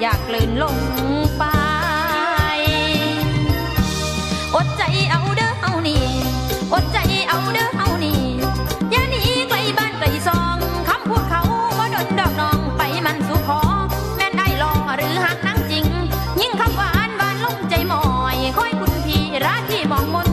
อยากกลืนลงไป อดใจเอาเด้อเฮานี่ อดใจเอาเด้อเฮานี่ อย่าหนีไกลบ้านไกลซอง คำพูดเขาบ่ดนดอกนองไปมันสู่ขอ แม่นได้ลองหรือหักนั่งจริง ยิ่งคำหวานหวานลงใจหมอย ค่อยคุณพี่รักที่มองมน